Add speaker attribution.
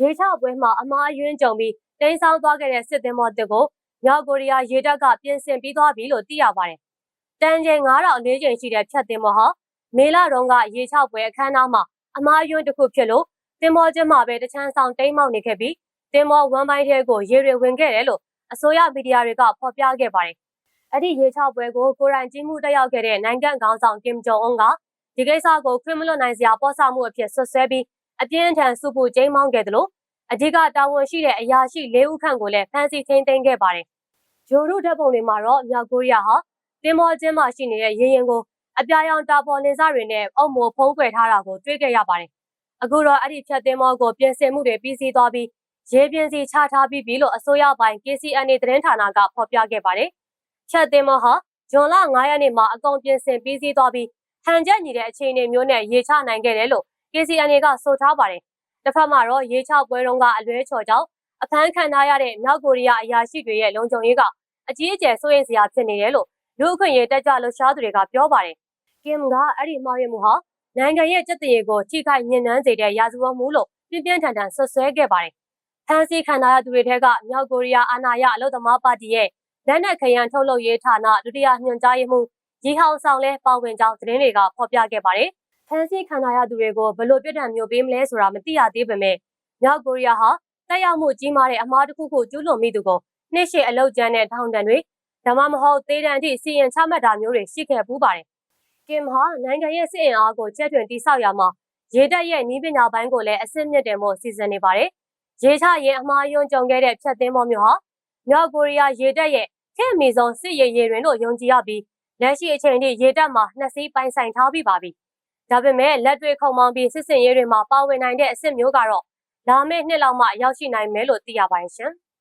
Speaker 1: ရေချပွဲမှာအမားအယွင်းကြုံပြီးတင်းဆောင်းသွားခဲ့တဲ့စစ်သင်္ဘောတစ်ကိုမြောက်ကိုရီးယားရေတပ်ကပြင်ဆင်ပြီးသွားပြီလို့သိရပါတယ်။တန်ချိန်9000အလေးချိန်ရှိတဲ့ဖြတ်သင်္ဘောဟာမေလတုန်းကရေချပွဲအခမ်းအနားမှာအမားအယွင်းတစ်ခုဖြစ်လို့သင်္ဘောချင်းမှာပဲတချမ်းဆောင်တိမ်းမောက်နေခဲ့ပြီးသင်္ဘောဝမ်ပိုင်းထဲကိုရေတွေဝင်ခဲ့တယ်လို့အစိုးရမီဒီယာတွေကဖော်ပြခဲ့ပါတယ်။အဲ့ဒီရေချပွဲကိုကိုရိုင်ကြီးမှုတက်ရောက်ခဲ့တဲ့နိုင်ငံခေါင်းဆောင်ကင်ဂျုံအွန်ကဒီကိစ္စကိုခွင့်မလွတ်နိုင်စရာပေါ်ဆမှုအဖြစ်ဆွဆွဲပြီး အပြင်းထန်စုပူကျိမ်းမောင်းခဲ့တယ်လို့အဓိကတာဝန်ရှိတဲ့အရာရှိ၄ဦးခန့်ကိုလည်းဖမ်းဆီးထိန်းသိမ်းခဲ့ပါတယ်။ဂျိုရုဓာတ်ပုံတွေမှာတော့မြောက်ကိုရီးယားဟာတင်မောချင်းမှရှိနေတဲ့ရေရင်ကိုအပြာရောင်တာပေါ်လင်စတွေနဲ့အုပ်မိုးဖုံးကွယ်ထားတာကိုတွေ့ခဲ့ရပါတယ်။အခုတော့အဲ့ဒီဖြတ်တင်မောကိုပြင်ဆင်မှုတွေပြီးစီးသွားပြီးရေပြင်စီချထားပြီးပြီလို့အစိုးရပိုင်း KCNA သတင်းဌာနကဖော်ပြခဲ့ပါတယ်။ဖြတ်တင်မောဟာဇွန်လ9ရက်နေ့မှာအကုန်ပြင်ဆင်ပြီးစီးသွားပြီးဟန်ချက်ညီတဲ့အခြေအနေမျိုးနဲ့ရေချနိုင်ခဲ့တယ်လို့ KCNA ကဆိုထားပါတယ်။တစ်ဖက်မှာတော့ရေချပွဲတုန်းကအလွဲချော်ကြောင့်အဖမ်းခံထားရတဲ့မြောက်ကိုရီးယားအရာရှိတွေရဲ့လုံခြုံရေးကအကြီးအကျယ်စိုးရိမ်စရာဖြစ်နေတယ်လို့လူအခွင့်အရေးတက်ကြွလှုပ်ရှားသူတွေကပြောပါတယ်။ကင်ကအဲ့ဒီမှားရမှုဟာနိုင်ငံရဲ့ကြက်တရေကိုထိခိုက်ညှဉ်းနှန်းစေတဲ့ရာဇဝတ်မှုလို့ပြင်းပြင်းထန်ထန်ဆွဆွဲခဲ့ပါတယ်။ဖမ်းဆီးခံထားရသူတွေထဲကမြောက်ကိုရီးယားအာဏာရအလို့သမားပါတီရဲ့လက်နက်ခရန်ထုတ်လုပ်ရေးဌာနဒုတိယညွှန်ကြားရေးမှူးရီဟောင်ဆောင်လဲပါဝင်ကြောင်းသတင်းတွေကဖော်ပြခဲ့ပါတယ်။ ဖမ်းဆီးခံထားရသူတွေကိုဘယ်လိုပြစ်ဒဏ်မျိုးပေးမလဲဆိုတာမသိရသေးပေမဲ့မြောက်ကိုရီးယားဟာတက်ရောက်မှုကြီးမားတဲ့အမားတစ်ခုခုကျူးလွန်မိသူကိုနှိရှိအလောက်ကျန်းတဲ့ထောင်ဒဏ်တွေဒါမှမဟုတ်သေဒဏ်အထိစီရင်ချမှတ်တာမျိုးတွေရှိခဲ့ပူးပါတယ်။ကင်ဟာနိုင်ငံရဲ့စစ်အင်အားကိုကျက်တွင်တိဆောက်ရမှာရေတပ်ရဲ့နည်းပညာပိုင်းကိုလည်းအဆင့်မြင့်တယ်မို့စီစဉ်နေပါတယ်။ရေချရင်အမားယွန်းကြုံခဲ့တဲ့ဖြတ်သင်းပေါ်မျိုးဟာမြောက်ကိုရီးယားရေတပ်ရဲ့ခေတ်မီဆုံးစစ်ရေးရေတွင်လို့ယုံကြည်ရပြီးလက်ရှိအချိန်ထိရေတပ်မှာနှစ်စီးပိုင်ဆိုင်ထားပြီးပါပြီ။ ဒါပေမဲ့လက်တွေ့ခုံမောင်းပြီးစစ်စင်ရေးတွေမှာပါဝင်နိုင်တဲ့အဆင့်မျိုးကတော့လာမယ့်နှစ်လောက်မှရောက်ရှိနိုင်မယ်လို့သိရပါတယ်ရှင်။